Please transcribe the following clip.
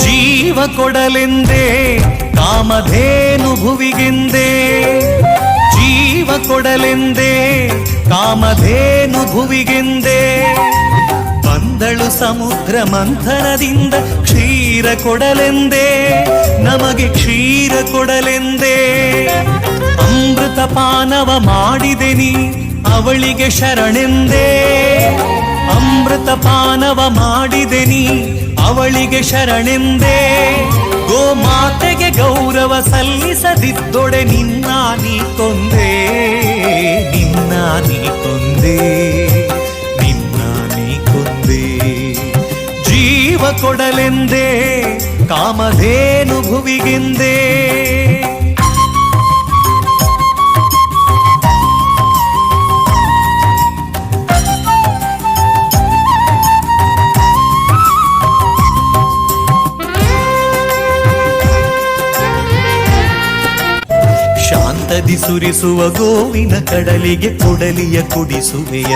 ಜೀವ ಕೊಡಲೆಂದೇ, ಕಾಮಧೇನು ಭುವಿಗೆಂದೇ. ಜೀವ ಕೊಡಲೆಂದೇ, ಕಾಮಧೇನು ಭುವಿಗೆಂದೇ. ಬಂದಳು ಸಮುದ್ರ ಮಂಥನದಿಂದ ಕ್ಷೀರ ಕೊಡಲೆಂದೇ, ನಮಗೆ ಕ್ಷೀರ ಕೊಡಲೆಂದೇ. ಪಾನವ ಮಾಡಿದೆ ನೀ, ಅವಳಿಗೆ ಶರಣೆಂದೇ. ಅಮೃತ ಪಾನವ ಮಾಡಿದೆ ನೀ, ಅವಳಿಗೆ ಶರಣೆಂದೇ. ಗೋಮಾತೆಗೆ ಗೌರವ ಸಲ್ಲಿಸದಿದ್ದೊಡೆ ನಿನ್ನ ನೀ ತೊಂದೆ ನಿನ್ನ ನೀ ತೊಂದೆ ನಿನ್ನ ನೀ ಕೊಂದೆ. ಜೀವ ಕೊಡಲೆಂದೇ ಕಾಮಧೇನು ಭುವಿಗೆಂದೇ ಶಾಂತದಿ ಸುರಿಸುವ ಗೋವಿನ ಕಡಲಿಗೆ ಕೊಡಲಿಯ ಕುಡಿಸುವೆಯ.